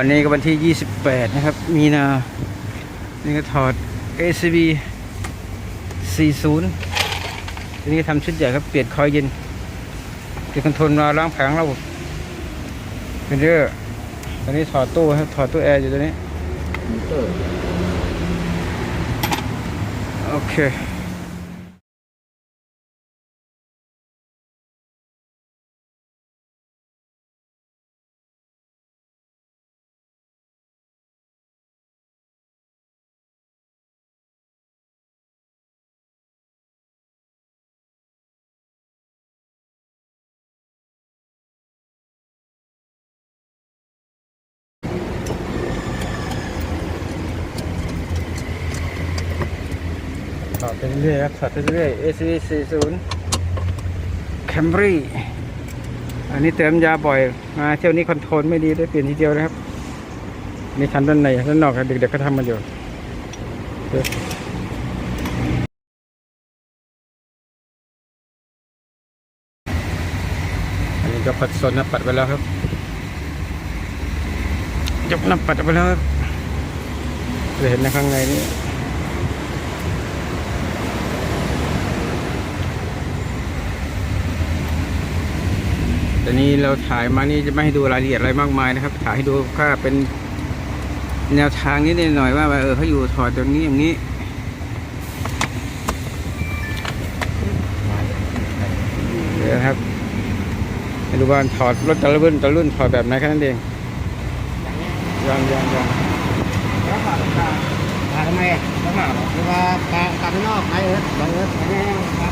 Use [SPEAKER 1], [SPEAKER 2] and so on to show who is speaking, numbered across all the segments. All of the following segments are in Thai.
[SPEAKER 1] วันนี้ก็วันที่ 28 นะครับ มีนา นี่ก็ถอด ACB 40 ทีนี้ทำชุดใหญ่ครับ เปลี่ยนคอยเย็นเปลี่ยนคอนโทรลมาล้างแผงระบบเป็นเรื่องตอนนี้ถอดตู้ครับ ถอดตู้แอร์อยู่ตัวนี้ โอเค ถอไปเรื่อยๆครับถอไปเรื่อยๆ ACV 40 Camry อันนี้เติมยาบ่อยมาเที่ยวนี้คอนโทรลไม่ดีได้เปลี่ยนทีเดียวนะครับนี่คันด้านในด้านนอกเด็กๆก็ทำมาอยู่อันนี้ก็ปัดโซนนะปัดไปแล้วครับยกน้ำปัดไปแล้วครับจะเห็นในข้างในนี้ แต่นี้เราถ่ายมานี่จะไม่ให้ดูรายละเอียดอะไรมากมายนะครับ ถ่ายให้ดูค่เป็นแนวทางนิดหน่อยว่าเออเขาอยู่ถอดตรงนี้อย่างนี้เดี๋ยวครับดูว่าถอดรถต่ละรุ่นต่ละรุ่นถอดแบบไหนแค่นั้นเองยังยังยัง
[SPEAKER 2] แล้วขาดตาขาดทำไมอะแล้วขาดหรือว่าตาตาข้างนอกไปเอิร์ธไปเอิร์ธไปแน่ไป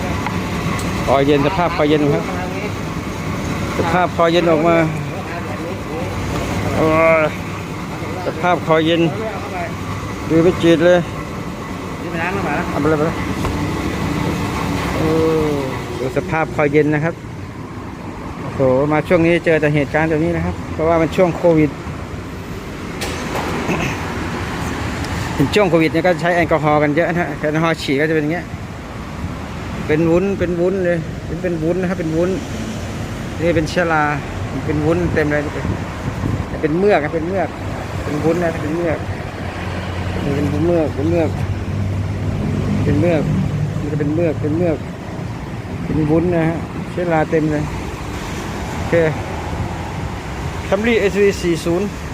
[SPEAKER 1] คอเย็นสภาพคอเย็นครับ สภาพคอเย็นออกมาโอ้ยสภาพคอเย็นดูไม่จืดเลย
[SPEAKER 2] นี่ไปล้างมาแล้ว
[SPEAKER 1] เอาไปเลยไปเลยโอ้ดูสภาพคอยเย็นนะครับโอ้โหมาช่วงนี้เจอแต่เหตุการณ์แบบนี้นะครับ เพราะว่ามันช่วงโควิดเป็นช่วงโควิดเนี่ยก็ใช้แอลกอฮอล์กันเยอะนะฮะแอลกอฮอล์ฉีดก็จะเป็นอย่างเงี้ยเป็นวุ้นเป็นวุ้นเลยเป็นเป็นวุ้นนะครับเป็นวุ้น นี่เป็นเชื้อราเป็นวุ้นเต็มเลยนี่เป็นเมือกเป็นเมือก เป็นวุ้นนะเป็นเมือกนี่เป็นเมือกเป็นเมือก เป็นเมือกมันจะเป็นเมือกเป็นเมือกเป็นวุ้นนะฮะเชื้อราเต็มเลยโอเคคัมรี่ SV 40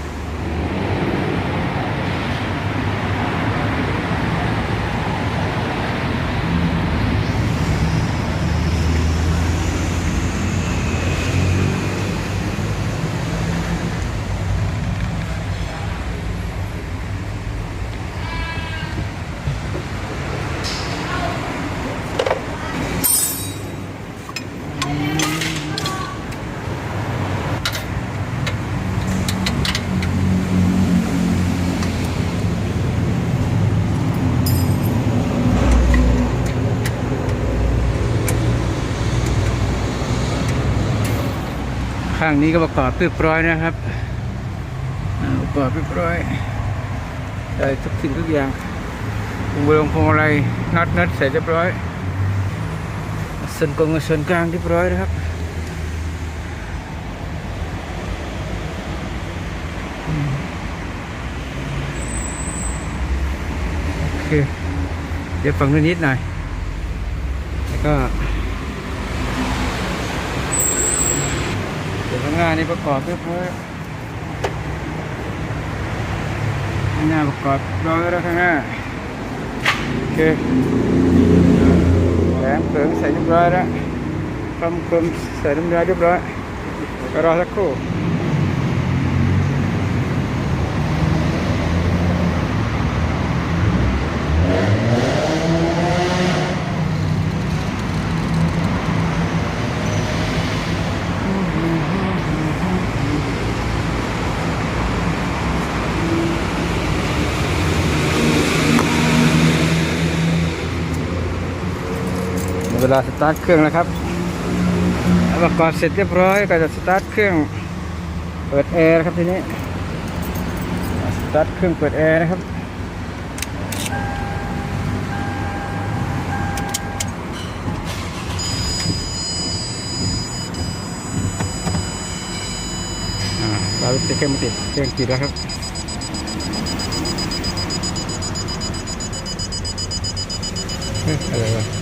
[SPEAKER 1] ข้างนี้ก็ประกอบเรียบร้อยนะครับประกอบเรียบร้อยได้ทุกสิ่งทุกอย่างวงเวงพวงอะไรนัดนัดใส่เรียบร้อยส่วนกลางส่วนกลางเรียบร้อยนะครับโอเคเดี๋ยวฟังนิดนิดหน่อยแล้วก็ เดี๋ยวข้างหน้านี่ประกอบเรียบร้อยข้างหน้าประกอบร้อยแล้วข้างหน้าโอเคแหลมเสริมใส่เรียบร้อยแล้วคำคลมใส่เรียบร้อยเรียบร้อยก็รอสักครู่เว ลาสตาร์ทเครื่องแล้วครับแล้วประกอบเสร็จเรียบร้อยก็จะสตาร์ทเครื่องเปิดแอร์นะครับทีนี้สตาร์ทเครื่องเปิดแอร์นะครับอ่าเราติดเครื่องไม่ติดเครื่องติดแล้วครับเอ๊ะอะไรวะ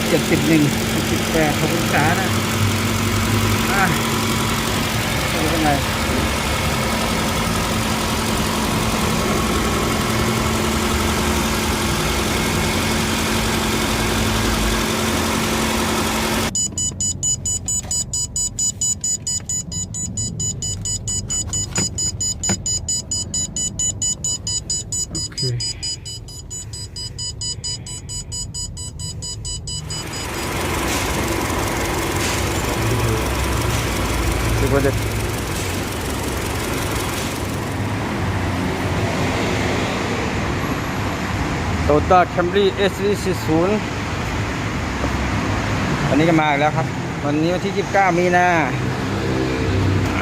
[SPEAKER 1] เจ็ดสิบหนึ่งสิบแปดหกองศานะอะเป็นไง ตต้าแคมรี่ S 4 0 วันนี้ก็มาอีกแล้วครับ วันนี้วันที่ 29 มีนา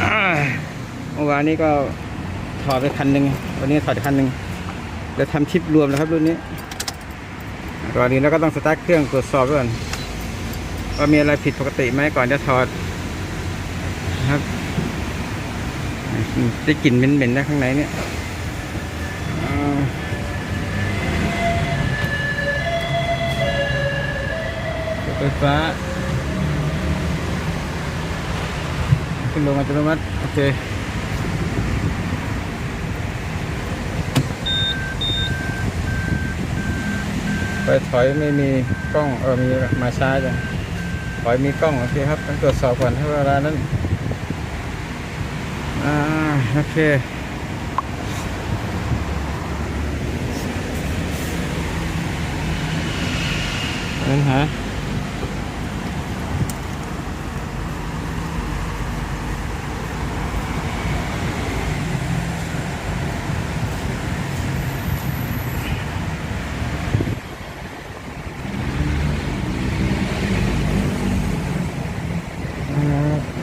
[SPEAKER 1] อ่าเมื่อวานนี้ก็ถอดไปคันหนึ่งวันนี้ถอดอีกคันหนึ่งเดี๋ยวทำทริปรวมแล้วครับรุ่นนี้ก่อนอื่นเราก็ต้องสตาร์ทเครื่องตรวจสอบก่อนว่ามีอะไรผิดปกติไหมก่อนจะถอดครับได้กลิ่นเหม็นๆนะข้างในเนี่ย ไฟฟ้า ขึ้นลงอัตโนมัติ โอเคไปถอยไม่มีกล้องเออมีมาช้าจังถอยมีกล้อง โอเคครับต้องตรวจสอบก่อนให้เวลานั้น อ่า โอเคนั่นฮะอ่า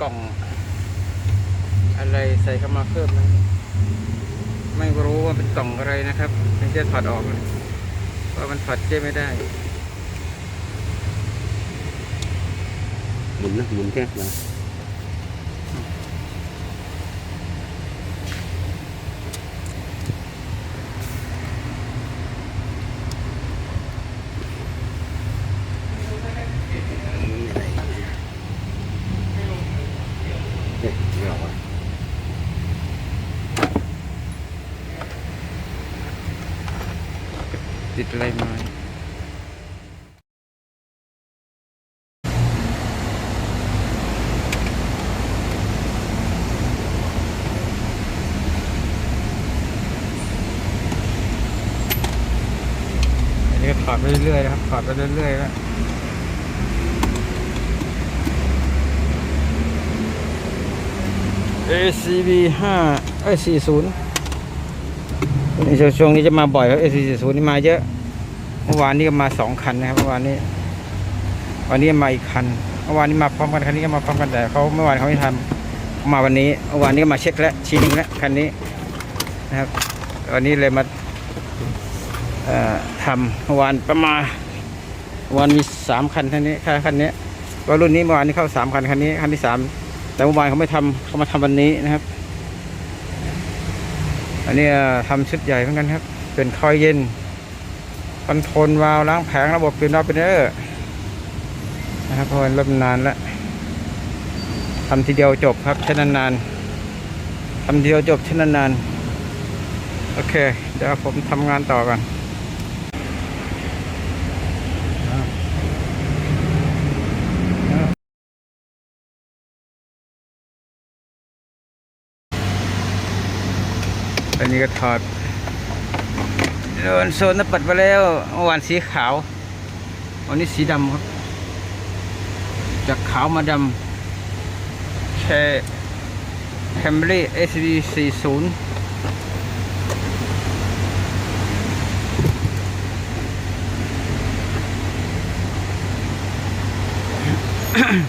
[SPEAKER 1] กล่อง อะไรใส่เข้ามาเพิ่มนะ ไม่รู้ว่าเป็นกล่องอะไรนะครับถึงจะถอดออกเลยเพราะมันถอดเจ๊ไม่ได้
[SPEAKER 2] หมุนนะหมุนแค่ไห
[SPEAKER 1] ติดอะไรมาอันนี้ก็ถอดไปเรื่อยๆนะครับถอดไปเรื่อยๆแล้ว ACB 5เอ้ย40นี่ช่ วงช่วงนี้จะมาบ่อยครับ ACB 40 นี่มาเยอะเมื่อวานนี้ก็มาสองคันนะครับเมื่อวานนี้ วันนี้มาอีกคันเมื่อวานนี้มาพร้อมกันคันนี้ก็มาพร้อมกันแต่เขาเมื่อวานเขาไม่ทำมาวันนี้เมื่อวานนี้ก็มาเช็คแล้วชี้นิ่งแล้วคันนี้นะครับวันนี้เลยมาทำเมื่อวานประมาณวานมีสามคันคันนี้ค่คันนี้ก็รุ่นนี้เมื่อวานนี้เข้าสามคันคันนี้คันที่สามแต่เมื่อวานเขาไม่ทำเขามาทำวันนี้นะครับ อันนี้ทำชุดใหญ่เหมือนกันครับ เป็นคอยเย็นคอนโทรลวาล์วล้างแผงระบบเป็นรอบเป็นเออนะครับเพราะว่ารถมันานแล้วทำทีเดียวจบครับใช้นานๆทำทีเดียวจบใช้นานโอเค เดี๋ยวผมทำงานต่อกัน นนี้ก็ถอดโดนโซนนปัดไปแล้ววานสีขาว วันนี้สีดำครับ จากขาวมาดำแค่แคมเบรี่ SD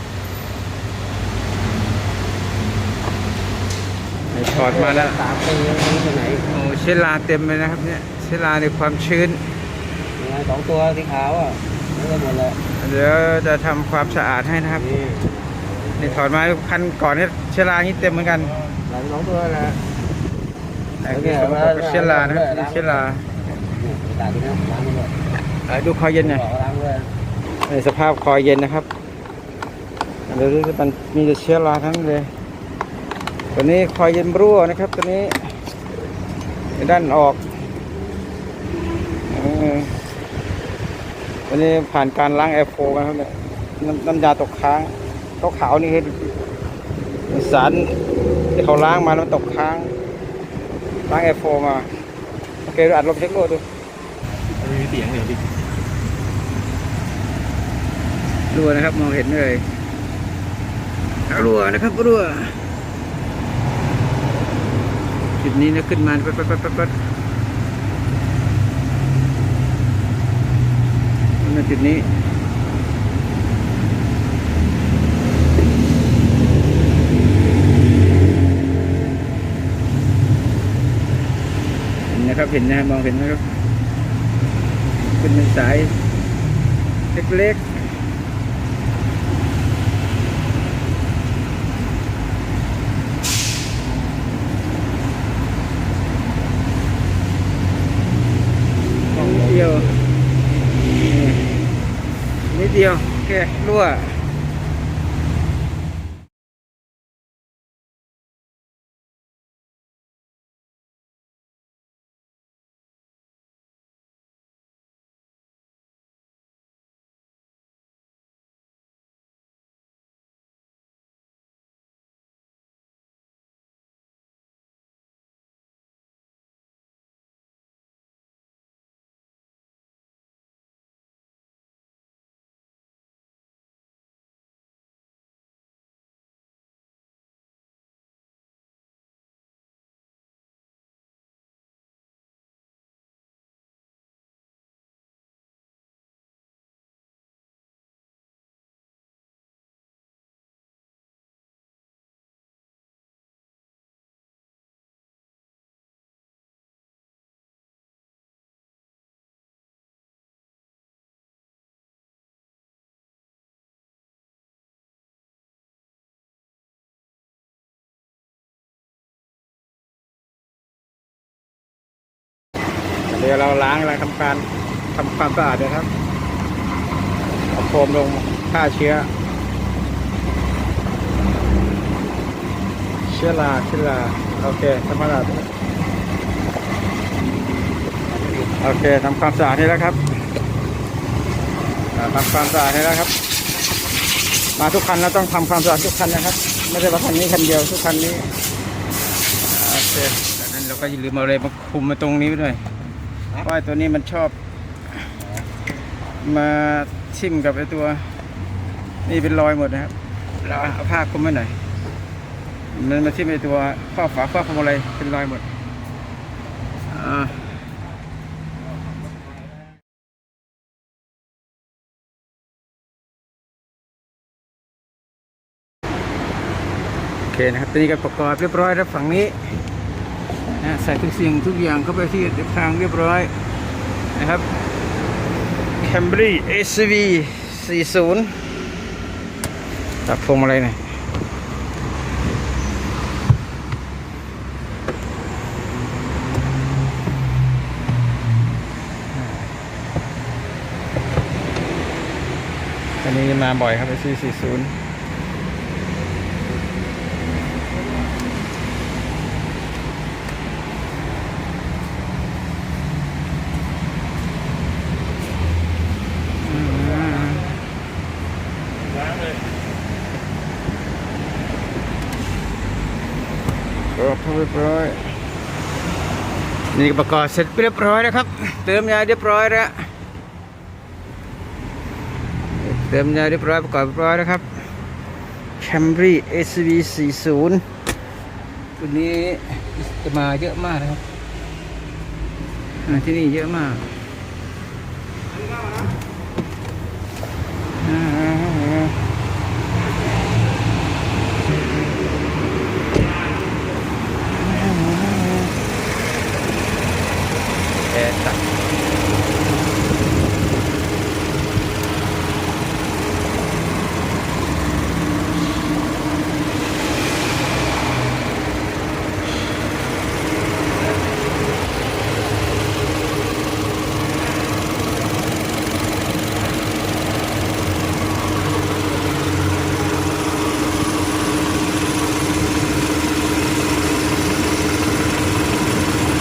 [SPEAKER 1] 40 ถอดมาแล้ว
[SPEAKER 2] สามปีแล้วไม่รู้ไปไหน
[SPEAKER 1] โอ้เชื้อราเต็มเลยนะครับเนี่ยเชื้อราในความชื้น
[SPEAKER 2] ยังไงสองตัวสีขาวอะไม่ได้หมดเลย
[SPEAKER 1] เดี๋ยวจะทำความสะอาดให้นะครับ
[SPEAKER 2] นี่
[SPEAKER 1] นี่ถอดมาคันก่อนเนี่ยเชื้อรานี่เต็มเหมือนกัน
[SPEAKER 2] หลังสองตัวนะ
[SPEAKER 1] อันนี้สกปรกกับเชื้อรานะครับนี่เชื้อรา
[SPEAKER 2] นี่ตากที่นั่นล้างด้วย
[SPEAKER 1] เอ่อดูคอเย็นหน่อย
[SPEAKER 2] บอกว่าล้างด้วย
[SPEAKER 1] ในสภาพคอเย็นนะครับเดี๋ยวดูสิมันมีแต่เชื้อราทั้งนั้นเลย ตัวนี้คอเย็นรั่วนะครับ ตัวนี้ด้านออกเออตัวนี้ผ่านการล้างแอร์โฟมาครับเนี่ยน้ำน้ำยาตกค้างขาวๆนี่คือสารที่เขาล้างมาแล้วมันตกค้าง ล้างแอร์โฟมาโอเคดูอัดลมเช็คโลดดู
[SPEAKER 2] มีเสียงเดี๋ยวดิ
[SPEAKER 1] รั่วนะครับ มองเห็นเลยรั่วนะครับรั่ว จุดนี้นะขึ้นมาปั๊บปั๊บปั๊บปั๊บปั๊บนี่นจุดนี้เห็นนะครับเห็นนะมองเห็นไหมครับเป็นสายเล็กๆ เดียวนิดเดียวแค่รั่ว ดี๋ยวเราล้างล้างทำการทำความสะอาดนะครับเอาโฟมลงฆ่าเชื้อ เชื้อราเชื้อราโอเคทำความสะอาดโอเคทำความสะอาดให้แล้วครับทำความสะอาดให้แล้วครับ มาทุกคันเราต้องทำความสะอาดทุกคันนะครับ ไม่ใช่ว่าคันนี้คันเดียวทุกคันนี้โอเคจากนั้นเราก็อย่าลืมเอาอะไรมาคุมมาตรงนี้ไว้ด้วย เพราะไอ้ตัวนี้มันชอบ มาชิมกับไอ้ตัว นี่เป็นรอยหมดนะครับเราเอาผ้าคลุมไว้หน่อยมันมาที่ไอตัวข้อฝาข้อขโมอะไรเป็นรอยหมดอ่าโอเคนะครับตอนนี้ก็ประกอบเรียบร้อยแล้วฝั่งนี้นะ ใส่ทุกสิ่งทุกอย่างเข้าไปที่ทางเรียบร้อยนะครับ Camry SV 40ตัดพวงมาลัยหน่อยอันนี้มาบ่อยครับ SV 40 นี่ประกอบเสร็จเรียบร้อยแล้วครับ เติมยาเรียบร้อยแล้ว เติมยาเรียบร้อยประกอบเรียบร้อยแล้วครับ Camry SV 40ตัวนี้จะมาเยอะมากนะครับที่นี่เยอะมากอ่า แอร์ตัด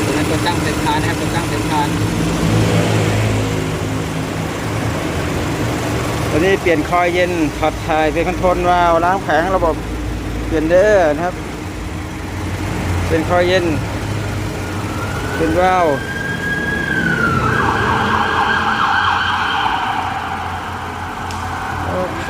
[SPEAKER 1] ตัวนั้นตัวตั้งเต็มทานนะครับตัวตั้งเต็มทานตัวนี้เปลี่ยนคอยเย็นถอดถ่ายเป็นคอนโทรลวาล์วล้างแผงระบบเปลี่ยนเด้อนะครับ เป็นคอยเย็น เป็นวาล์วโอเค